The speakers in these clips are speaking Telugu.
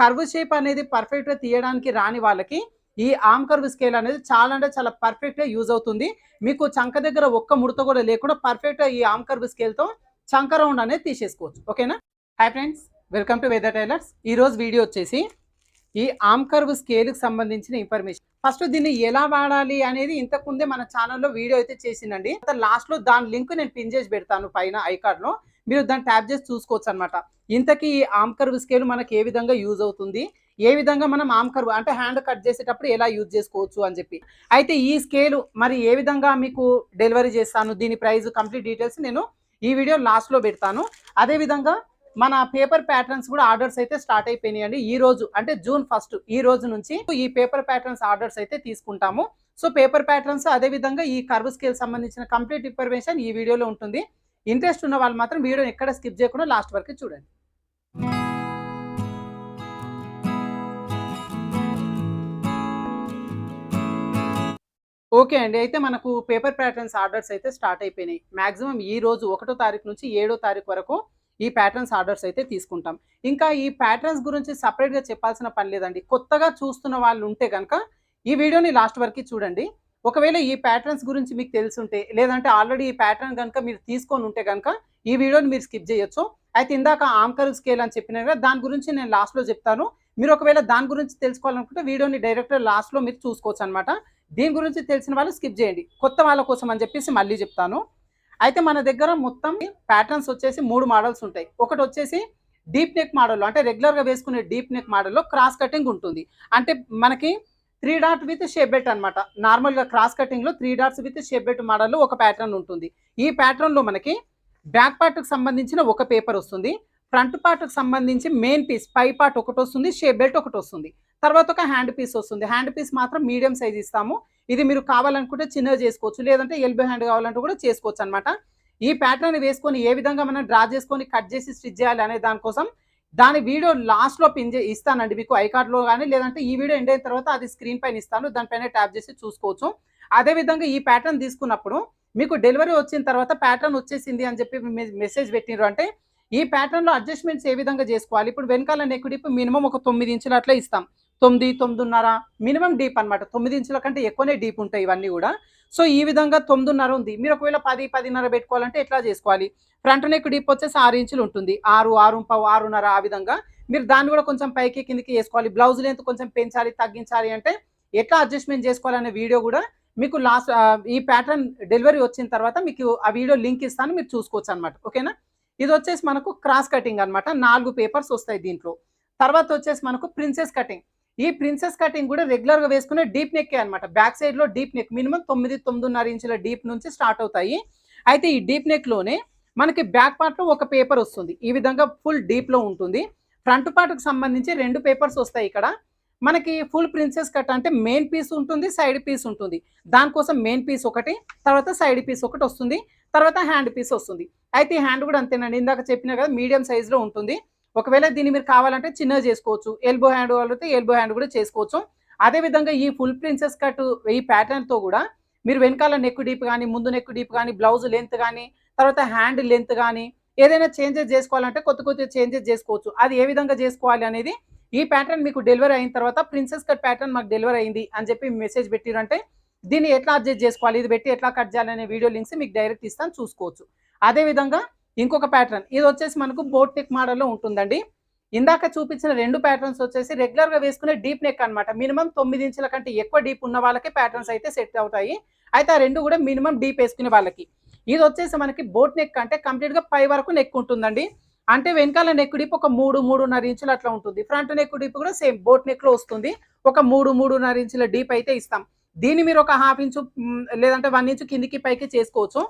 కర్వ్ షేప్ అనేది పర్ఫెక్ట్గా తీయడానికి రాని వాళ్ళకి ఈ ఆమ్ కర్వ్ స్కేల్ అనేది చాలా అంటే చాలా పర్ఫెక్ట్గా యూజ్ అవుతుంది. మీకు చంక దగ్గర ఒక్క ముడత కూడా లేకుండా పర్ఫెక్ట్గా ఈ ఆమ్ కర్వ్ స్కేల్తో చంక రౌండ్ అనేది తీసేసుకోవచ్చు. ఓకేనా hi friends welcome to weather tailors ఈ రోజు వీడియో వచ్చేసి ఈ ఆమ్ కర్వ్ స్కేల్కి సంబంధించిన ఇన్ఫర్మేషన్ ఫస్ట్ దీన్ని ఎలా వాడాలి అనేది ఇంతకు ముందే మన ఛానల్లో వీడియో అయితే చేసిందండి. లాస్ట్లో దాని లింక్ నేను పిన్ చేసి పెడతాను పైన ఐకార్డ్లో మీరు దాన్ని ట్యాప్ చేసి చూసుకోవచ్చు అనమాట ఇంతకీ ఈ ఆమ్ కర్వ్ స్కేల్ మనకి ఏ విధంగా యూజ్ అవుతుంది? ఏ విధంగా మనం ఆమ్ కర్వ్ అంటే హ్యాండ్ కట్ చేసేటప్పుడు ఎలా యూజ్ చేసుకోవచ్చు అని చెప్పి. అయితే ఈ స్కేల్ మరి ఏ విధంగా మీకు డెలివరీ చేస్తాను? దీని ప్రైస్ కంప్లీట్ డీటెయిల్స్ నేను ఈ వీడియో లాస్ట్లో పెడతాను. అదే విధంగా మన పేపర్ ప్యాటర్న్స్ కూడా ఆర్డర్స్ అయితే స్టార్ట్ అయిపోయినాయండి. ఈ రోజు అంటే జూన్ ఫస్ట్ ఈ రోజు నుంచి ఈ పేపర్ ప్యాటర్న్స్ ఆర్డర్స్ అయితే తీసుకుంటాము. సో పేపర్ ప్యాటర్న్స్ అదే విధంగా ఈ కర్వ్ స్కేల్ సంబంధించిన కంప్లీట్ ఇన్ఫర్మేషన్ ఈ వీడియోలో ఉంటుంది. ఇంట్రెస్ట్ ఉన్న వాళ్ళు మాత్రం వీడియో ఎక్కడ స్కిప్ చేయకుండా లాస్ట్ వరకు చూడండి. ఓకే అండి అయితే మనకు పేపర్ ప్యాటర్న్స్ ఆర్డర్స్ అయితే స్టార్ట్ అయిపోయినాయి. మాక్సిమం ఈ రోజు ఒకటో తారీఖు నుంచి ఏడో తారీఖు వరకు ఈ ప్యాటర్న్స్ ఆర్డర్స్ అయితే తీసుకుంటాం. ఇంకా ఈ ప్యాటర్న్స్ గురించి సపరేట్గా చెప్పాల్సిన పని లేదండి. కొత్తగా చూస్తున్న వాళ్ళు ఉంటే కనుక ఈ వీడియోని లాస్ట్ వరకు చూడండి. ఒకవేళ ఈ ప్యాటర్న్స్ గురించి మీకు తెలుసుంటే లేదంటే ఆల్రెడీ ఈ ప్యాటర్న్ కనుక మీరు తీసుకొని ఉంటే కనుక ఈ వీడియోని మీరు స్కిప్ చేయొచ్చు. అయితే ఇందాక ఆంకర్ స్కేల్ అని చెప్పిన కదా దాని గురించి నేను లాస్ట్లో చెప్తాను. మీరు ఒకవేళ దాని గురించి తెలుసుకోవాలనుకుంటే వీడియోని డైరెక్ట్ లాస్ట్లో మీరు చూసుకోవచ్చు అనమాట దీని గురించి తెలిసిన వాళ్ళు స్కిప్ చేయండి. కొత్త వాళ్ళ కోసం అని చెప్పేసి మళ్ళీ చెప్తాను. అయితే మన దగ్గర మొత్తం ప్యాటర్న్స్ వచ్చేసి మూడు మోడల్స్ ఉంటాయి. ఒకటి వచ్చేసి డీప్ నెక్ మోడల్ అంటే రెగ్యులర్గా వేసుకునే డీప్ నెక్ మోడల్లో క్రాస్ కటింగ్ ఉంటుంది. అంటే మనకి three dot with shape belt అనమాట నార్మల్గా cross కటింగ్లో three dots with shape belt మోడల్లో ఒక ప్యాటర్న్ ఉంటుంది. ఈ ప్యాటర్న్లో మనకి బ్యాక్ పార్ట్కి సంబంధించిన ఒక పేపర్ వస్తుంది. ఫ్రంట్ పార్ట్కి సంబంధించి మెయిన్ పీస్ పై పార్ట్ ఒకటి వస్తుంది షేప్ బెల్ట్ ఒకటి వస్తుంది. తర్వాత ఒక హ్యాండ్ పీస్ వస్తుంది. హ్యాండ్ పీస్ మాత్రం మీడియం సైజ్ ఇస్తాము. ఇది మీరు కావాలనుకుంటే చిన్నగా చేసుకోవచ్చు లేదంటే ఎల్బో హ్యాండ్ కావాలంటే కూడా చేసుకోవచ్చు అనమాట ఈ ప్యాటర్న్ వేసుకొని ఏ విధంగా మనం డ్రా చేసుకొని కట్ చేసి స్టిచ్ చేయాలి అనే దానికోసం దాని వీడియో లాస్ట్లో పిన్ చే ఇస్తానండి మీకు ఐకార్డ్లో కానీ లేదంటే ఈ వీడియో ఎండ్ అయిన తర్వాత అది స్క్రీన్ పైన ఇస్తాను దానిపైన ట్యాప్ చేసి చూసుకోవచ్చు. అదే విధంగా ఈ ప్యాటర్న్ తీసుకున్నప్పుడు మీకు డెలివరీ వచ్చిన తర్వాత ప్యాటర్న్ వచ్చేసింది అని చెప్పి మెసేజ్ పెట్టినారు అంటే ఈ ప్యాటర్న్లో అడ్జస్ట్మెంట్స్ ఏ విధంగా చేసుకోవాలి? ఇప్పుడు వెనకాల నెక్ డీప్ మినిమం ఒక తొమ్మిది ఇంచులు అట్లా ఇస్తాం. తొమ్మిది తొమ్మిదిన్నర మినిమం డీప్ అనమాట తొమ్మిది ఇంచుల కంటే ఎక్కువనే డీప్ ఉంటాయి ఇవన్నీ కూడా. సో ఈ విధంగా తొమ్మిదిన్నర ఉంది. మీరు ఒకవేళ పది పదిన్నర పెట్టుకోవాలంటే ఎట్లా చేసుకోవాలి? ఫ్రంట్ నెక్ డీప్ వచ్చేసి ఆరు ఇంచులు ఉంటుంది. ఆరు ఆరు పావు ఆరున్నర ఆ విధంగా. మీరు దాన్ని కూడా కొంచెం పైకి కిందికి వేసుకోవాలి. బ్లౌజ్ లెంత్ కొంచెం పెంచాలి తగ్గించాలి అంటే ఎట్లా అడ్జస్ట్మెంట్ చేసుకోవాలనే వీడియో కూడా మీకు లాస్ట్ ఈ ప్యాటర్న్ డెలివరీ వచ్చిన తర్వాత మీకు ఆ వీడియో లింక్ ఇస్తాను మీరు చూసుకోవచ్చు అనమాట ఓకేనా? ఇది వచ్చేసి మనకు క్రాస్ కటింగ్ అనమాట నాలుగు పేపర్స్ వస్తాయి దీంట్లో. తర్వాత వచ్చేసి మనకు ప్రిన్సెస్ కటింగ్. ఈ ప్రిన్సెస్ కటింగ్ కూడా రెగ్యులర్గా వేసుకునే డీప్ నెక్ అనమాట బ్యాక్ సైడ్లో డీప్ నెక్ మినిమం తొమ్మిది తొమ్మిదిన్నర ఇంచుల డీప్ నుంచి స్టార్ట్ అవుతాయి. అయితే ఈ డీప్ నెక్లోనే మనకి బ్యాక్ పార్ట్లో ఒక పేపర్ వస్తుంది. ఈ విధంగా ఫుల్ డీప్లో ఉంటుంది. ఫ్రంట్ పార్ట్కి సంబంధించి రెండు పేపర్స్ వస్తాయి ఇక్కడ. మనకి ఫుల్ ప్రిన్సెస్ కట్ అంటే మెయిన్ పీస్ ఉంటుంది సైడ్ పీస్ ఉంటుంది. దానికోసం మెయిన్ పీస్ ఒకటి తర్వాత సైడ్ పీస్ ఒకటి వస్తుంది తర్వాత హ్యాండ్ పీస్ వస్తుంది. అయితే ఈ హ్యాండ్ కూడా అంతేనండి. ఇందాక చెప్పిన కదా మీడియం సైజులో ఉంటుంది. ఒకవేళ దీన్ని మీరు కావాలంటే చిన్నగా చేసుకోవచ్చు. ఎల్బో హ్యాండ్ వాళ్ళైతే ఎల్బో హ్యాండ్ కూడా చేసుకోవచ్చు. అదే విధంగా ఈ ఫుల్ ప్రిన్సెస్ కట్ ఈ ప్యాటర్న్తో కూడా మీరు వెనకాల నెక్ డీప్ కానీ ముందు నెక్ డీప్ కానీ బ్లౌజ్ లెంత్ కానీ తర్వాత హ్యాండ్ లెంత్ కానీ ఏదైనా చేంజెస్ చేసుకోవాలంటే కొత్త కొత్త చేంజెస్ చేసుకోవచ్చు. అది ఏ విధంగా చేసుకోవాలి అనేది ఈ ప్యాటర్న్ మీకు డెలివరీ అయిన తర్వాత ప్రిన్సెస్ కట్ ప్యాటర్న్ మాకు డెలివరీ అయింది అని చెప్పి మెసేజ్ పెట్టిరంటే దీన్ని ఎట్లా అడ్జస్ట్ చేసుకోవాలి? ఇది పెట్టి ఎట్లా కట్ చేయాలనే వీడియో లింక్స్ మీకు డైరెక్ట్ ఇస్తాను చూసుకోవచ్చు. అదే విధంగా ఇంకొక ప్యాటర్న్ ఇది వచ్చేసి మనకు బోట్ నెక్ మోడల్లో ఉంటుందండి. ఇందాక చూపించిన రెండు ప్యాటర్న్స్ వచ్చేసి రెగ్యులర్గా వేసుకునే డీప్ నెక్ అనమాట మినిమం తొమ్మిది ఇంచుల కంటే ఎక్కువ డీప్ ఉన్న వాళ్ళకి ప్యాటర్న్స్ అయితే సెట్ అవుతాయి. అయితే ఆ రెండు కూడా మినిమం డీప్ వేసుకునే వాళ్ళకి. ఇది వచ్చేసి మనకి బోట్ నెక్ అంటే కంప్లీట్గా పై వరకు నెక్ ఉంటుందండి. అంటే వెనకాల నెక్ డీప్ ఒక మూడు మూడున్నర ఇంచులు అట్లా ఉంటుంది. ఫ్రంట్ నెక్ డీప్ కూడా సేమ్ బోట్ నెక్లో వస్తుంది. ఒక మూడు మూడున్నర ఇంచుల డీప్ అయితే ఇస్తాం. దీన్ని మీరు ఒక హాఫ్ ఇంచు లేదంటే వన్ ఇంచు కిందికి పైకి చేసుకోవచ్చు.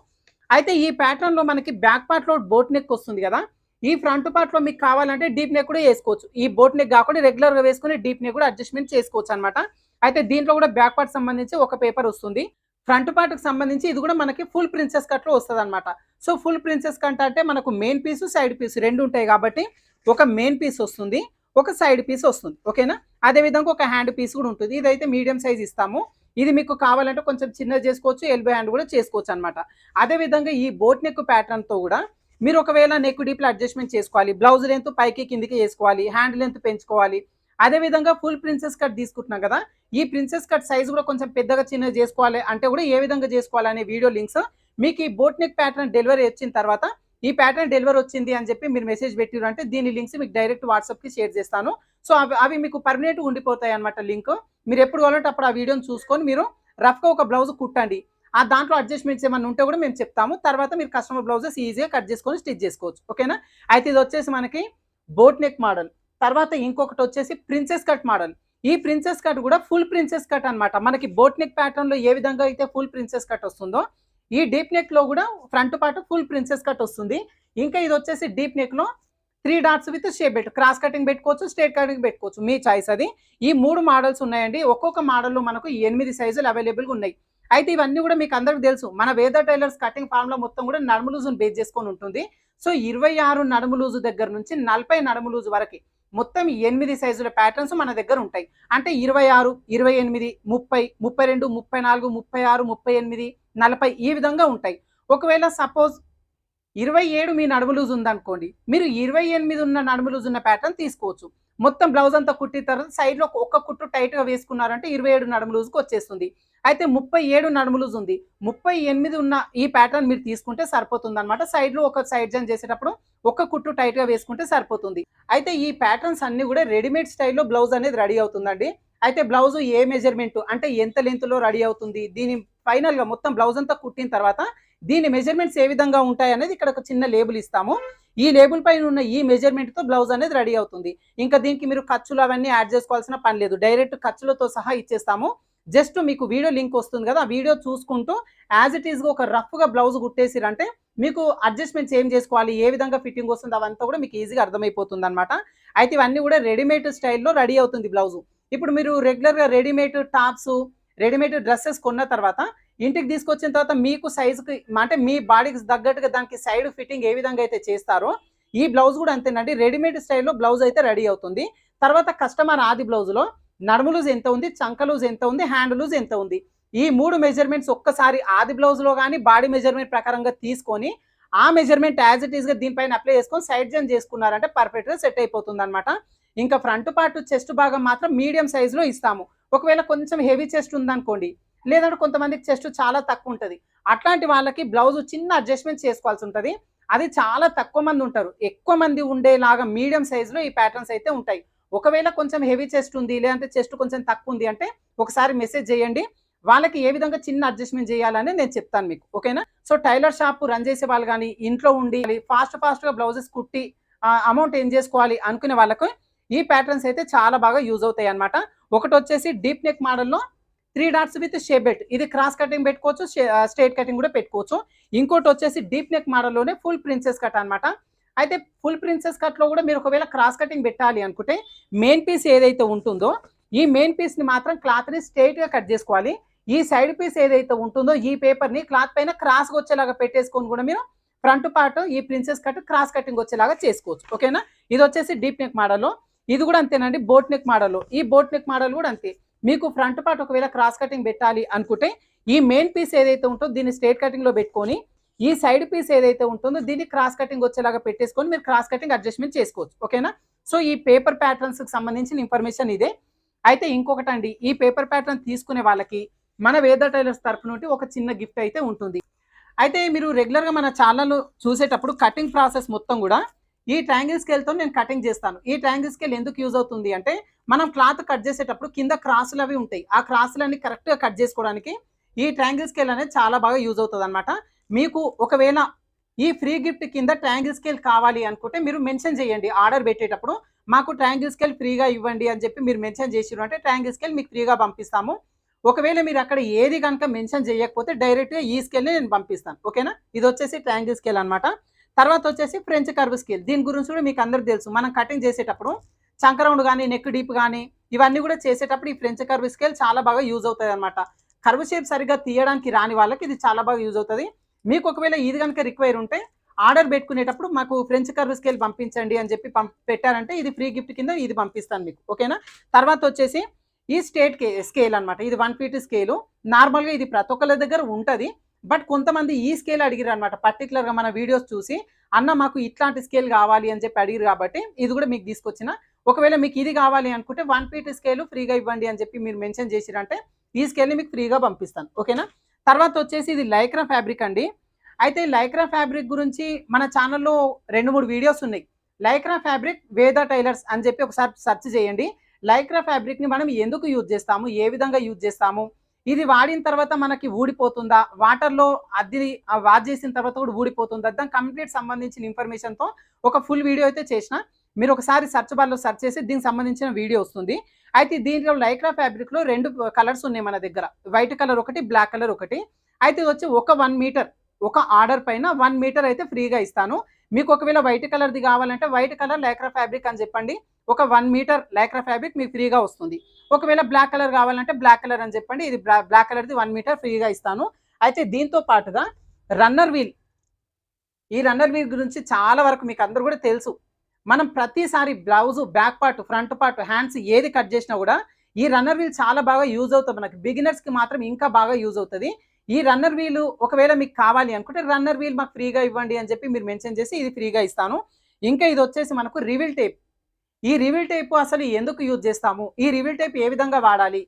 అయితే ఈ ప్యాటర్న్లో మనకి బ్యాక్ పార్ట్లో బోట్ నెక్ వస్తుంది కదా ఈ ఫ్రంట్ పార్ట్లో మీకు కావాలంటే డీప్ నెక్ కూడా వేసుకోవచ్చు. ఈ బోట్ నెక్ కాకుండా రెగ్యులర్గా వేసుకుని డీప్ నెక్ కూడా అడ్జస్ట్మెంట్ చేసుకోవచ్చు అనమాట అయితే దీంట్లో కూడా బ్యాక్ పార్ట్ సంబంధించి ఒక పేపర్ వస్తుంది. ఫ్రంట్ పార్ట్కి సంబంధించి ఇది కూడా మనకి ఫుల్ ప్రిన్సెస్ కట్లో వస్తుంది అనమాట సో ఫుల్ ప్రిన్సెస్ కట్ అంటే మనకు మెయిన్ పీస్ సైడ్ పీస్ రెండు ఉంటాయి కాబట్టి ఒక మెయిన్ పీస్ వస్తుంది ఒక సైడ్ పీస్ వస్తుంది. ఓకేనా? అదే విధంగా ఒక హ్యాండ్ పీస్ కూడా ఉంటుంది. ఇదైతే మీడియం సైజ్ ఇస్తాము. ఇది మీకు కావాలంటే కొంచెం చిన్నది చేసుకోవచ్చు ఎల్బో హ్యాండ్ కూడా చేసుకోవచ్చు అనమాట అదే విధంగా ఈ బోట్ నెక్ ప్యాటర్న్తో కూడా మీరు ఒకవేళ నెక్ డీప్లో అడ్జస్ట్మెంట్ చేసుకోవాలి బ్లౌజ్ లెంత్ పైకి కిందికి వేసుకోవాలి హ్యాండ్ లెంత్ పెంచుకోవాలి. అదే విధంగా ఫుల్ ప్రిన్సెస్ కట్ తీసుకుంటున్నాం కదా ఈ ప్రిన్సెస్ కట్ సైజ్ కూడా కొంచెం పెద్దగా చిన్నగా చేసుకోవాలి అంటే కూడా ఏ విధంగా చేసుకోవాలి అనే వీడియో లింక్స్ మీకు ఈ బోట్ నెక్ ప్యాటర్న్ డెలివరీ వచ్చిన తర్వాత ఈ ప్యాటర్న్ డెలివరీ వచ్చింది అని చెప్పి మీరు మెసేజ్ పెట్టిరు అంటే దీని లింక్స్ మీకు డైరెక్ట్ వాట్సాప్కి షేర్ చేస్తాను. సో అవి అవి మీకు పర్మనెంట్ ఉండిపోతాయి అనమాట లింక్ మీరు ఎప్పుడు కావాలంటే అప్పుడు ఆ వీడియోని చూసుకొని మీరు రఫ్గా ఒక బ్లౌజ్ కుట్టండి. ఆ దాంట్లో అడ్జస్ట్మెంట్స్ ఏమైనా ఉంటే కూడా మేము చెప్తాము. తర్వాత మీరు కస్టమర్ బ్లౌజెస్ ఈజీగా కట్ చేసుకొని స్టిచ్ చేసుకోవచ్చు. ఓకేనా అయితే ఇది వచ్చేసి మనకి బోట్ నెక్ మోడల్ తర్వాత ఇంకొకటి వచ్చేసి ప్రిన్సెస్ కట్ మోడల్ ఈ ప్రిన్సెస్ కట్ కూడా ఫుల్ ప్రిన్సెస్ కట్ అనమాట మనకి బోట్ నెక్ ప్యాటర్న్లో ఏ విధంగా అయితే ఫుల్ ప్రిన్సెస్ కట్ వస్తుందో ఈ డీప్ నెక్లో కూడా front part full princess cut వస్తుంది. ఇంకా ఇది వచ్చేసి డీప్ నెక్లో త్రీ డాట్స్ విత్ షేప్ పెట్టు క్రాస్ కటింగ్ పెట్టుకోవచ్చు స్ట్రేట్ కటింగ్ పెట్టుకోవచ్చు. మీ చాయిస్ అది. ఈ మూడు మోడల్స్ ఉన్నాయండి. ఒక్కొక్క మోడల్లో మనకు ఎనిమిది సైజులు అవైలబుల్గా ఉన్నాయి. అయితే ఇవన్నీ కూడా మీకు అందరికి తెలుసు. మన వేద టైలర్స్ కటింగ్ ఫామ్లో మొత్తం కూడా నడుము లూజును బేస్ చేసుకొని ఉంటుంది. సో ఇరవై ఆరు నడుము లూజు దగ్గర నుంచి నలభై నడుము లూజు వరకు మొత్తం ఎనిమిది సైజుల ప్యాటర్న్స్ మన దగ్గర ఉంటాయి. అంటే ఇరవై ఆరు ఇరవై ఎనిమిది ముప్పై ముప్పై రెండు ముప్పై నాలుగు ముప్పై ఆరు ముప్పై ఎనిమిది నలభై ఈ విధంగా ఉంటాయి. ఒకవేళ సపోజ్ ఇరవై ఏడు మీ నడుము లూజ్ ఉందనుకోండి మీరు ఇరవై ఎనిమిది ఉన్న నడుము లూజ్ ఉన్న ప్యాటర్న్ తీసుకోవచ్చు. మొత్తం బ్లౌజ్ అంతా కుట్టిన తర్వాత సైడ్లో ఒక్క కుట్టు టైట్గా వేసుకున్నారంటే ఇరవై ఏడు నడుము లూజ్కి వచ్చేస్తుంది. అయితే ముప్పై ఏడు నడుము లూజ్ ఉంది. ముప్పై ఎనిమిది ఉన్న ఈ ప్యాటర్న్ మీరు తీసుకుంటే సరిపోతుంది అనమాట సైడ్లో ఒక సైడ్ జన్ చేసేటప్పుడు ఒక్క కుట్టు టైట్గా వేసుకుంటే సరిపోతుంది. అయితే ఈ ప్యాటర్న్స్ అన్ని కూడా రెడీమేడ్ స్టైల్లో బ్లౌజ్ అనేది రెడీ అవుతుందండి. అయితే బ్లౌజ్ ఏ మెజర్మెంట్ అంటే ఎంత లెంత్లో రెడీ అవుతుంది? దీని ఫైనల్గా మొత్తం బ్లౌజ్ అంతా కుట్టిన తర్వాత దీని మెజర్మెంట్స్ ఏ విధంగా ఉంటాయి అనేది ఇక్కడ ఒక చిన్న లేబుల్ ఇస్తాము. ఈ లేబుల్ పైన ఉన్న ఈ మెజర్మెంట్తో బ్లౌజ్ అనేది రెడీ అవుతుంది. ఇంకా దీనికి మీరు ఖర్చులు అవన్నీ యాడ్ చేసుకోవాల్సిన పని లేదు. డైరెక్ట్ ఖర్చులతో సహా ఇచ్చేస్తాము. జస్ట్ మీకు వీడియో లింక్ వస్తుంది కదా ఆ వీడియో చూసుకుంటూ యాజ్ ఇట్ ఈస్గా ఒక రఫ్గా బ్లౌజ్ కుట్టేసిరంటే మీకు అడ్జస్ట్మెంట్స్ ఏం చేసుకోవాలి ఏ విధంగా ఫిట్టింగ్ వస్తుంది అవంతా కూడా మీకు ఈజీగా అర్థమైపోతుంది అనమాట అయితే ఇవన్నీ కూడా రెడీమేడ్ స్టైల్లో రెడీ అవుతుంది బ్లౌజ్ ఇప్పుడు మీరు రెగ్యులర్గా రెడీమేడ్ టాప్స్ రెడీమేడ్ డ్రెస్సెస్ కొన్న తర్వాత ఇంటికి తీసుకొచ్చిన తర్వాత మీకు సైజుకి అంటే మీ బాడీకి తగ్గట్టుగా దానికి సైడ్ ఫిట్టింగ్ ఏ విధంగా అయితే చేస్తారో ఈ బ్లౌజ్ కూడా అంతేనండి. రెడీమేడ్ స్టైల్లో బ్లౌజ్ అయితే రెడీ అవుతుంది. తర్వాత కస్టమర్ ఆది బ్లౌజ్లో నడుము లూజ్ ఎంత ఉంది చంక లూజ్ ఎంత ఉంది హ్యాండ్ లూజ్ ఎంత ఉంది. ఈ మూడు మెజర్మెంట్స్ ఒక్కసారి ఆది బ్లౌజ్లో కానీ బాడీ మెజర్మెంట్ ప్రకారంగా తీసుకొని ఆ మెజర్మెంట్ యాజ్ ఇట్ ఈస్గా దీనిపైన అప్లై చేసుకొని సైడ్ జన్ చేసుకున్నారంటే పర్ఫెక్ట్గా సెట్ అయిపోతుంది అనమాట ఇంకా ఫ్రంట్ పార్ట్ చెస్ట్ భాగం మాత్రం మీడియం సైజులో ఇస్తాము. ఒకవేళ కొంచెం హెవీ చెస్ట్ ఉందనుకోండి లేదంటే కొంతమందికి చెస్ట్ చాలా తక్కువ ఉంటుంది. అట్లాంటి వాళ్ళకి బ్లౌజ్ చిన్న అడ్జస్ట్మెంట్ చేసుకోవాల్సి ఉంటుంది. అది చాలా తక్కువ మంది ఉంటారు. ఎక్కువ మంది ఉండేలాగా మీడియం సైజులో ఈ ప్యాటర్న్స్ అయితే ఉంటాయి. ఒకవేళ కొంచెం హెవీ చెస్ట్ ఉంది లేదంటే చెస్ట్ కొంచెం తక్కువ ఉంది అంటే ఒకసారి మెసేజ్ చేయండి. వాళ్ళకి ఏ విధంగా చిన్న అడ్జస్ట్మెంట్ చేయాలని నేను చెప్తాను మీకు. ఓకేనా సో టైలర్ షాప్ రన్ చేసే వాళ్ళు కానీ ఇంట్లో ఉండి ఫాస్ట్ ఫాస్ట్గా బ్లౌజెస్ కుట్టి అమౌంట్ ఏం చేసుకోవాలి అనుకునే వాళ్ళకు ఈ ప్యాటర్న్స్ అయితే చాలా బాగా యూజ్ అవుతాయి అనమాట ఒకటి వచ్చేసి డీప్ నెక్ మోడల్లో three dots with shape belt ఇది క్రాస్ కటింగ్ పెట్టుకోవచ్చు స్ట్రేట్ కటింగ్ కూడా పెట్టుకోవచ్చు. ఇంకోటి వచ్చేసి డీప్ నెక్ మోడల్లోనే ఫుల్ ప్రిన్సెస్ కట్ అనమాట అయితే ఫుల్ ప్రిన్సెస్ కట్లో కూడా మీరు ఒకవేళ క్రాస్ కటింగ్ పెట్టాలి అనుకుంటే మెయిన్ పీస్ ఏదైతే ఉంటుందో ఈ మెయిన్ పీస్ని మాత్రం క్లాత్ని స్ట్రైట్గా కట్ చేసుకోవాలి. ఈ సైడ్ పీస్ ఏదైతే ఉంటుందో ఈ పేపర్ని క్లాత్ పైన క్రాస్గా వచ్చేలాగా పెట్టేసుకొని కూడా మీరు ఫ్రంట్ పార్ట్ ఈ ప్రిన్సెస్ కట్ క్రాస్ కటింగ్ వచ్చేలాగా చేసుకోవచ్చు. ఓకేనా ఇది వచ్చేసి డీప్ నెక్ మోడల్లో ఇది కూడా అంతేనండి బోట్ నెక్ మోడల్ ఈ బోట్ నెక్ మోడల్ కూడా అంతే. మీకు ఫ్రంట్ పార్ట్ ఒకవేళ క్రాస్ కటింగ్ పెట్టాలి అనుకుంటే ఈ మెయిన్ పీస్ ఏదైతే ఉంటుందో దీన్ని స్ట్రేట్ కటింగ్లో పెట్టుకొని ఈ సైడ్ పీస్ ఏదైతే ఉంటుందో దీన్ని క్రాస్ కటింగ్ వచ్చేలాగా పెట్టేసుకొని మీరు క్రాస్ కటింగ్ అడ్జస్ట్మెంట్ చేసుకోవచ్చు. ఓకేనా సో ఈ పేపర్ ప్యాటర్న్స్కి సంబంధించిన ఇన్ఫర్మేషన్ ఇదే. అయితే ఇంకొకటి అండి ఈ పేపర్ ప్యాటర్న్ తీసుకునే వాళ్ళకి మన వేద టైలర్స్ తరపు నుండి ఒక చిన్న గిఫ్ట్ అయితే ఉంటుంది. అయితే మీరు రెగ్యులర్గా మన ఛానల్ చూసేటప్పుడు కటింగ్ ప్రాసెస్ మొత్తం కూడా ఈ ట్రయాంగిల్ స్కేల్తో నేను కటింగ్ చేస్తాను. ఈ ట్రయాంగిల్ స్కేల్ ఎందుకు యూజ్ అవుతుంది అంటే మనం క్లాత్ కట్ చేసేటప్పుడు కింద క్రాసులు అవి ఉంటాయి. ఆ క్రాసులన్నీ కరెక్ట్గా కట్ చేసుకోవడానికి ఈ ట్రయాంగిల్ స్కేల్ అనేది చాలా బాగా యూజ్ అవుతుంది అనమాట మీకు ఒకవేళ ఈ ఫ్రీ గిఫ్ట్ కింద ట్రయాంగిల్ స్కేల్ కావాలి అనుకుంటే మీరు మెన్షన్ చేయండి. ఆర్డర్ పెట్టేటప్పుడు మాకు ట్రయాంగిల్ స్కేల్ ఫ్రీగా ఇవ్వండి అని చెప్పి మీరు మెన్షన్ చేసిరు అంటే ట్రయాంగిల్ స్కేల్ మీకు ఫ్రీగా పంపిస్తాము. ఒకవేళ మీరు అక్కడ ఏది కనుక మెన్షన్ చేయకపోతే డైరెక్ట్గా ఈ స్కేల్ని నేను పంపిస్తాను. ఓకేనా ఇది వచ్చేసి ట్రయాంగిల్ స్కేల్ అనమాట తర్వాత వచ్చేసి ఫ్రెంచ్ కర్వ్ స్కేల్ దీని గురించి కూడా మీకు అందరికి తెలుసు. మనం కటింగ్ చేసేటప్పుడు చంకరౌండ్ కానీ నెక్ డీప్ కానీ ఇవన్నీ కూడా చేసేటప్పుడు ఈ ఫ్రెంచ్ కర్వ్ స్కేల్ చాలా బాగా యూజ్ అవుతుంది అనమాట కర్వ్ షేప్ సరిగ్గా తీయడానికి రాని వాళ్ళకి ఇది చాలా బాగా యూజ్ అవుతుంది. మీకు ఒకవేళ ఇది కనుక రిక్వైర్ ఉంటే ఆర్డర్ పెట్టుకునేటప్పుడు మాకు ఫ్రెంచ్ కర్వ్ స్కేల్ పంపించండి అని చెప్పి పంప్ పెట్టారంటే ఇది ఫ్రీ గిఫ్ట్ కింద ఇది పంపిస్తాను మీకు. ఓకేనా తర్వాత వచ్చేసి ఈ స్టేట్ కే స్కేల్ అనమాట ఇది వన్ ఫీట్ స్కేలు నార్మల్గా ఇది ప్రతి ఒక్కరి దగ్గర ఉంటుంది. బట్ కొంతమంది ఈ స్కేల్ అడిగిరు అనమాట పర్టికులర్గా మన వీడియోస్ చూసి అన్న మాకు ఇట్లాంటి స్కేల్ కావాలి అని చెప్పి అడిగిరు కాబట్టి ఇది కూడా మీకు తీసుకొచ్చిన. ఒకవేళ మీకు ఇది కావాలి అనుకుంటే వన్ ఫీట్ స్కేల్ ఫ్రీగా ఇవ్వండి అని చెప్పి మీరు మెన్షన్ చేసిరంటే ఈ స్కేల్ని మీకు ఫ్రీగా పంపిస్తాను. ఓకేనా? తర్వాత వచ్చేసి ఇది లైక్రా ఫ్యాబ్రిక్ అండి. అయితే లైక్రా ఫ్యాబ్రిక్ గురించి మన ఛానల్లో రెండు మూడు వీడియోస్ ఉన్నాయి. లైక్రా ఫ్యాబ్రిక్ వేద టైలర్స్ అని చెప్పి ఒకసారి సెర్చ్ చేయండి. లైక్రా ఫ్యాబ్రిక్ని మనం ఎందుకు యూజ్ చేస్తాము? ఏ విధంగా యూజ్ చేస్తాము? ఇది వాడిన తర్వాత మనకి ఊడిపోతుందా? వాటర్లో అది వాష్ చేసిన తర్వాత కూడా ఊడిపోతుందా? దానికి కంప్లీట్ సంబంధించిన ఇన్ఫర్మేషన్తో ఒక ఫుల్ వీడియో అయితే చేసిన. మీరు ఒకసారి సర్చ్ బార్లో సెర్చ్ చేసి దీనికి సంబంధించిన వీడియో వస్తుంది. అయితే దీంట్లో లైక్రా ఫ్యాబ్రిక్లో రెండు కలర్స్ ఉన్నాయి మన దగ్గర. వైట్ కలర్ ఒకటి బ్లాక్ కలర్ ఒకటి. అయితే ఇది వచ్చి ఒక వన్ మీటర్ ఒక ఆర్డర్ పైన వన్ మీటర్ అయితే ఫ్రీగా ఇస్తాను. మీకు ఒకవేళ వైట్ కలర్ది కావాలంటే వైట్ కలర్ లైక్రా ఫ్యాబ్రిక్ అని చెప్పండి. ఒక వన్ మీటర్ లైక్రా ఫ్యాబ్రిక్ మీకు ఫ్రీగా వస్తుంది. ఒకవేళ బ్లాక్ కలర్ కావాలంటే బ్లాక్ కలర్ అని చెప్పండి. ఇది బ్లాక్ కలర్ది వన్ మీటర్ ఫ్రీగా ఇస్తాను. అయితే దీంతో పాటుగా రన్నర్ వీల్ ఈ రన్నర్ వీల్ గురించి చాలా వరకు మీకు అందరు కూడా తెలుసు. మనం ప్రతిసారి blouse back part front part hands ఏది కట్ చేసినా కూడా ఈ రన్నర్ వీల్ చాలా బాగా యూజ్ అవుతుంది. మనకి బిగినర్స్కి మాత్రం ఇంకా బాగా యూజ్ అవుతుంది. ఈ రన్నర్ వీల్ ఒకవేళ మీకు కావాలి అనుకుంటే రన్నర్ వీల్ మాకు ఫ్రీగా ఇవ్వండి అని చెప్పి మీరు మెన్షన్ చేసి ఇది ఫ్రీగా ఇస్తాను. ఇంకా ఇది వచ్చేసి మనకు రివిల్ టేప్ ఈ రివిల్ టైప్ అసలు ఎందుకు యూజ్ చేస్తాము? ఈ రివిల్ టైప్ ఏ విధంగా వాడాలి?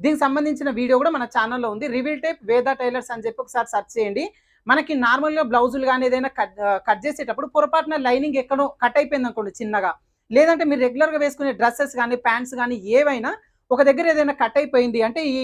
దీనికి సంబంధించిన వీడియో కూడా మన ఛానల్లో ఉంది. రివిల్ టైప్ వేద టైలర్స్ అని చెప్పి ఒకసారి సెర్చ్ చేయండి. మనకి నార్మల్గా బ్లౌజులు కానీ ఏదైనా కట్ కట్ చేసేటప్పుడు పొరపాటున లైనింగ్ ఎక్కడో కట్ అయిపోయింది అనుకోండి చిన్నగా. లేదంటే మీరు రెగ్యులర్గా వేసుకునే డ్రెస్సెస్ కానీ ప్యాంట్స్ కానీ ఏవైనా ఒక దగ్గర ఏదైనా కట్ అయిపోయింది అంటే ఈ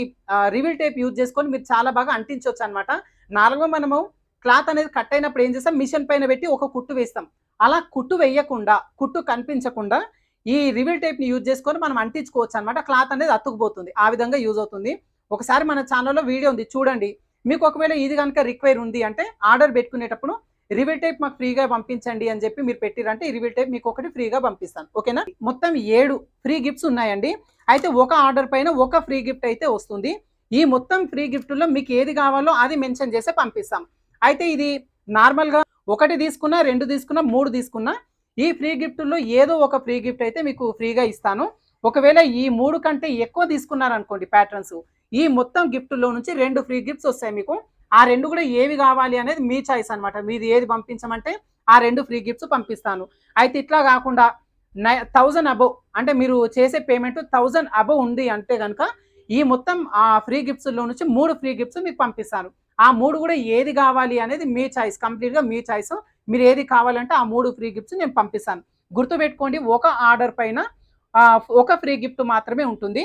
రివిల్ టేప్ యూజ్ చేసుకొని మీరు చాలా బాగా అంటించవచ్చు అనమాట నార్మల్గా మనము క్లాత్ అనేది కట్ అయినప్పుడు ఏం చేస్తాం? మిషన్ పైన పెట్టి ఒక కుట్టు వేస్తాం. అలా కుట్టు వేయకుండా కుట్టు కనిపించకుండా ఈ రివిల్ టైప్ని యూజ్ చేసుకొని మనం అంటించుకోవచ్చు అనమాట క్లాత్ అనేది అతుకుపోతుంది. ఆ విధంగా యూజ్ అవుతుంది. ఒకసారి మన ఛానల్లో వీడియో ఉంది చూడండి. మీకు ఒకవేళ ఇది కనుక రిక్వైర్ ఉంది అంటే ఆర్డర్ పెట్టుకునేటప్పుడు రివిల్ టైప్ మాకు ఫ్రీగా పంపించండి అని చెప్పి మీరు పెట్టిరంటే ఈ రివిల్ టైప్ మీకు ఒకటి ఫ్రీగా పంపిస్తాను. ఓకేనా మొత్తం ఏడు ఫ్రీ గిఫ్ట్స్ ఉన్నాయండి. అయితే ఒక ఆర్డర్ పైన ఒక ఫ్రీ గిఫ్ట్ అయితే వస్తుంది. ఈ మొత్తం ఫ్రీ గిఫ్ట్లో మీకు ఏది కావాలో అది మెన్షన్ చేసి పంపిస్తాం. అయితే ఇది నార్మల్గా ఒకటి తీసుకున్నా రెండు తీసుకున్నా మూడు తీసుకున్నా ఈ ఫ్రీ గిఫ్ట్లో ఏదో ఒక ఫ్రీ గిఫ్ట్ అయితే మీకు ఫ్రీగా ఇస్తాను. ఒకవేళ ఈ మూడు కంటే ఎక్కువ తీసుకున్నారనుకోండి ప్యాటర్న్స్ ఈ మొత్తం గిఫ్ట్లో నుంచి రెండు ఫ్రీ గిఫ్ట్స్ వస్తాయి మీకు. ఆ రెండు కూడా ఏవి కావాలి అనేది మీ చాయిస్ అనమాట మీది ఏది పంపించమంటే ఆ రెండు ఫ్రీ గిఫ్ట్స్ పంపిస్తాను. అయితే ఇట్లా కాకుండా నై థౌజండ్ అబవ్ అంటే మీరు చేసే పేమెంట్ థౌజండ్ అబవ్ ఉంది అంటే కనుక ఈ మొత్తం ఆ ఫ్రీ గిఫ్ట్స్లో నుంచి మూడు ఫ్రీ గిఫ్ట్స్ మీకు పంపిస్తాను. ఆ మూడు కూడా ఏది కావాలి అనేది మీ చాయిస్ కంప్లీట్గా మీ చాయిస్. మీరు ఏది కావాలంటే ఆ మూడు ఫ్రీ గిఫ్ట్స్ నేను పంపిస్తాను. గుర్తుపెట్టుకోండి ఒక ఆర్డర్ పైన ఒక ఫ్రీ గిఫ్ట్ మాత్రమే ఉంటుంది.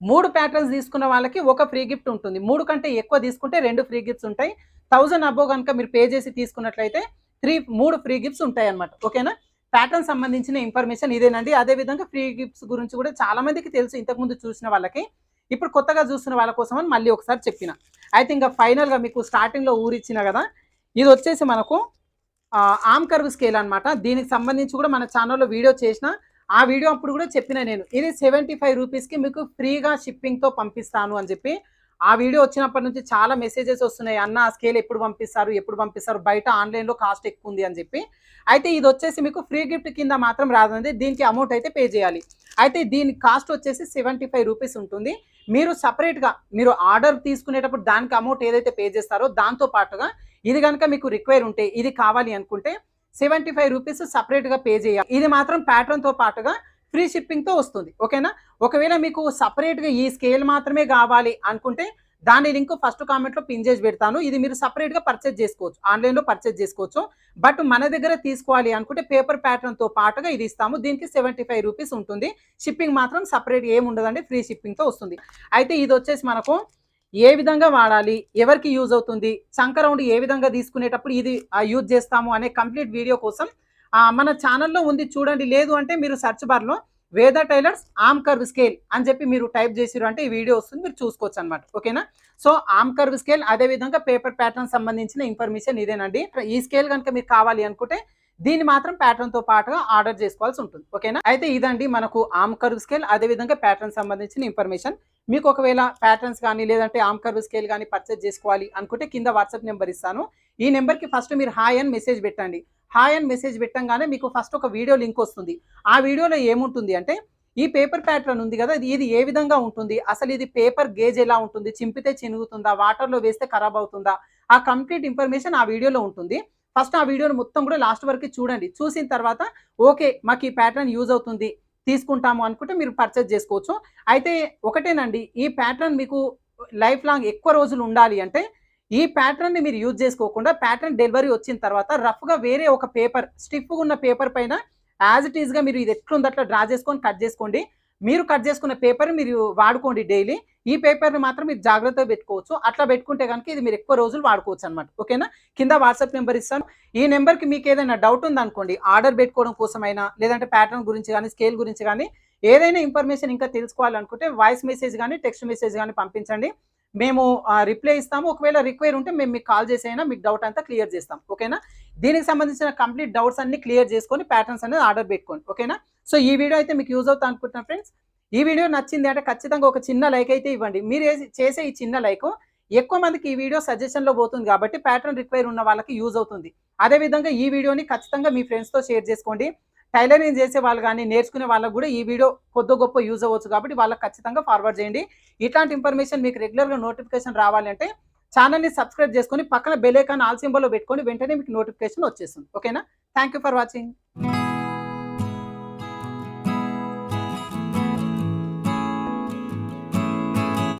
మూడు ప్యాటర్న్స్ తీసుకున్న వాళ్ళకి ఒక ఫ్రీ గిఫ్ట్ ఉంటుంది. మూడు కంటే ఎక్కువ తీసుకుంటే రెండు ఫ్రీ గిఫ్ట్స్ ఉంటాయి. థౌజండ్ అబో కనుక మీరు పే చేసి తీసుకున్నట్లయితే త్రీ మూడు ఫ్రీ గిఫ్ట్స్ ఉంటాయి అనమాట ఓకేనా ప్యాటర్న్ సంబంధించిన ఇన్ఫర్మేషన్ ఇదేనండి. అదే విధంగా ఫ్రీ గిఫ్ట్స్ గురించి కూడా చాలా మందికి తెలుసు. ఇంతకుముందు చూసిన వాళ్ళకి. ఇప్పుడు కొత్తగా చూస్తున్న వాళ్ళ కోసం అని మళ్ళీ ఒకసారి చెప్పిన. అయితే ఇంకా ఫైనల్గా మీకు స్టార్టింగ్లో ఊరిచ్చిన కదా? ఇది వచ్చేసి మనకు ఆమ్ కర్వ్ స్కేల్ అనమాట దీనికి సంబంధించి కూడా మన ఛానల్లో వీడియో చేసిన ఆ వీడియో అప్పుడు కూడా చెప్పిన నేను. ఇది సెవెంటీ ఫైవ్ రూపీస్కి మీకు ఫ్రీగా షిప్పింగ్తో పంపిస్తాను అని చెప్పి ఆ వీడియో వచ్చినప్పటి నుంచి చాలా మెసేజెస్ వస్తున్నాయి. అన్న ఆ స్కేల్ ఎప్పుడు పంపిస్తారు? ఎప్పుడు పంపిస్తారు? బయట ఆన్లైన్లో కాస్ట్ ఎక్కువ ఉంది అని చెప్పి. అయితే ఇది వచ్చేసి మీకు ఫ్రీ గిఫ్ట్ కింద మాత్రం రాదండి. దీనికి అమౌంట్ అయితే పే చేయాలి. అయితే దీని కాస్ట్ వచ్చేసి సెవెంటీ ఫైవ్ రూపీస్ ఉంటుంది. మీరు సపరేట్గా మీరు ఆర్డర్ తీసుకునేటప్పుడు దానికి అమౌంట్ ఏదైతే పే చేస్తారో దాంతో పాటుగా ఇది కనుక మీకు రిక్వైర్ ఉంటే ఇది కావాలి అనుకుంటే సెవెంటీ ఫైవ్ రూపీస్ సపరేట్గా పే చేయాలి. ఇది మాత్రం ప్యాటర్న్తో పాటుగా ఫ్రీ షిప్పింగ్తో వస్తుంది ఓకేనా? ఒకవేళ మీకు సపరేట్గా ఈ స్కేల్ మాత్రమే కావాలి అనుకుంటే దాని లింక్ ఫస్ట్ కామెంట్లో పిన్ చేసి పెడతాను. ఇది మీరు సపరేట్గా పర్చేజ్ చేసుకోవచ్చు ఆన్లైన్లో పర్చేజ్ చేసుకోవచ్చు. బట్ మన దగ్గర తీసుకోవాలి అనుకుంటే పేపర్ ప్యాటర్న్తో పాటుగా ఇది ఇస్తాము. దీనికి సెవెంటీ ఫైవ్ రూపీస్ ఉంటుంది. షిప్పింగ్ మాత్రం సపరేట్ ఏమి ఉండదండి ఫ్రీ షిప్పింగ్తో వస్తుంది. అయితే ఇది వచ్చేసి మనకు ఏ విధంగా వాడాలి ఎవరికి యూజ్ అవుతుంది చంక రౌండ్ ఏ విధంగా తీసుకునేటప్పుడు ఇది యూజ్ చేస్తాము అనే కంప్లీట్ వీడియో కోసం మన ఛానల్లో ఉంది చూడండి. లేదు అంటే మీరు సెర్చ్ బార్లో వేద టైలర్స్ ఆమ్ కర్వ్ స్కేల్ అని చెప్పి మీరు టైప్ చేసిరు అంటే ఈ వీడియో వస్తుంది మీరు చూసుకోవచ్చు అనమాట ఓకేనా? సో ఆమ్ కర్వ్ స్కేల్ అదే విధంగా పేపర్ ప్యాటర్న్ సంబంధించిన ఇన్ఫర్మేషన్ ఇదేనండి. ఈ స్కేల్ కనుక మీకు కావాలి అనుకుంటే దీన్ని మాత్రం ప్యాటర్న్తో పాటుగా ఆర్డర్ చేసుకోవాల్సి ఉంటుంది. ఓకేనా? అయితే ఇదండి మనకు ఆమ్ కర్వ్ స్కేల్ అదే విధంగా ప్యాటర్న్ సంబంధించిన ఇన్ఫర్మేషన్. మీకు ఒకవేళ ప్యాటర్న్స్ కానీ లేదంటే ఆమ్ కర్వ్ స్కేల్ కానీ పర్చేజ్ చేసుకోవాలి అనుకుంటే కింద వాట్సాప్ నెంబర్ ఇస్తాను. ఈ నెంబర్కి ఫస్ట్ మీరు హాయ్ అని మెసేజ్ పెట్టండి. హాయ్ అని మెసేజ్ పెట్టంగానే మీకు ఫస్ట్ ఒక వీడియో లింక్ వస్తుంది. ఆ వీడియోలో ఏముంటుంది అంటే ఈ పేపర్ ప్యాటర్న్ ఉంది కదా ఇది ఇది ఏ విధంగా ఉంటుంది? అసలు ఇది పేపర్ గేజ్ ఎలా ఉంటుంది? చింపితే చినుగుతుందా? వాటర్లో వేస్తే ఖరాబ్ అవుతుందా? ఆ కంప్లీట్ ఇన్ఫర్మేషన్ ఆ వీడియోలో ఉంటుంది. ఫస్ట్ ఆ వీడియోని మొత్తం కూడా లాస్ట్ వరకు చూడండి. చూసిన తర్వాత ఓకే మాకు ఈ ప్యాటర్న్ యూజ్ అవుతుంది. తీసుకుంటాము అనుకుంటే మీరు పర్చేజ్ చేసుకోవచ్చు. అయితే ఒకటేనండి ఈ ప్యాటర్న్ మీకు లైఫ్ లాంగ్ ఎక్కువ రోజులు ఉండాలి అంటే ఈ ప్యాటర్న్ని మీరు యూజ్ చేసుకోకుండా ప్యాటర్న్ డెలివరీ వచ్చిన తర్వాత రఫ్గా వేరే ఒక పేపర్ స్టిఫ్గా ఉన్న పేపర్ పైన యాజ్ ఇట్ ఈస్గా మీరు ఇది ఎట్లుంది అట్లా డ్రా చేసుకొని కట్ చేసుకోండి. మీరు కట్ చేసుకున్న పేపర్ మీరు వాడుకోండి డైలీ ఈ పేపర్ని మాత్రం మీరు జాగ్రత్తగా పెట్టుకోవచ్చు. అట్లా పెట్టుకుంటే కనుక ఇది మీరు ఎక్కువ రోజులు వాడుకోవచ్చు అనమాట ఓకేనా కింద వాట్సాప్ నెంబర్ ఇస్తాను. ఈ నెంబర్కి మీకు ఏదైనా డౌట్ ఉందనుకోండి ఆర్డర్ పెట్టుకోవడం కోసమైనా లేదంటే ప్యాటర్న్ గురించి కానీ స్కేల్ గురించి కానీ ఏదైనా ఇన్ఫర్మేషన్ ఇంకా తెలుసుకోవాలనుకుంటే వాయిస్ మెసేజ్ కానీ టెక్స్ట్ మెసేజ్ కానీ పంపించండి. మేము రిప్లై ఇస్తాము. ఒకవేళ రిక్వైర్ ఉంటే మేము మీకు కాల్ చేసైనా మీకు డౌట్ అంతా క్లియర్ చేస్తాం. ఓకేనా? దీనికి సంబంధించిన కంప్లీట్ డౌట్స్ అన్ని క్లియర్ చేసుకొని ప్యాటర్న్స్ అనేది ఆర్డర్ పెట్టుకోండి. ఓకేనా? సో ఈ వీడియో అయితే మీకు యూజ్ అవుతా అనుకుంటున్నా ఫ్రెండ్స్ ఈ వీడియో నచ్చింది అంటే ఖచ్చితంగా ఒక చిన్న లైక్ అయితే ఇవ్వండి. మీరు చేసే ఈ చిన్న లైక్ ఎక్కువ మందికి ఈ వీడియో సజెషన్లో పోతుంది కాబట్టి ప్యాటర్న్ రిక్వైర్ ఉన్న వాళ్ళకి యూజ్ అవుతుంది. అదే విధంగా ఈ వీడియోని ఖచ్చితంగా మీ ఫ్రెండ్స్తో షేర్ చేసుకోండి. టైలరింగ్ చేసే వాళ్ళు కానీ నేర్చుకునే వాళ్ళకి కూడా ఈ వీడియో కొద్ది గొప్ప యూజ్ అవ్వచ్చు కాబట్టి వాళ్ళకి ఖచ్చితంగా ఫార్వర్డ్ చేయండి. ఇట్లాంటి ఇన్ఫర్మేషన్ మీకు రెగ్యులర్గా నోటిఫికేషన్ రావాలంటే ఛానల్ని సబ్స్క్రైబ్ చేసుకొని పక్కన బెల్ ఐకాన్ ఆల్ సింబల్లో పెట్టుకొని వెంటనే మీకు నోటిఫికేషన్ వచ్చేస్తుంది. ఓకేనా థ్యాంక్ యూ ఫర్ వాచింగ్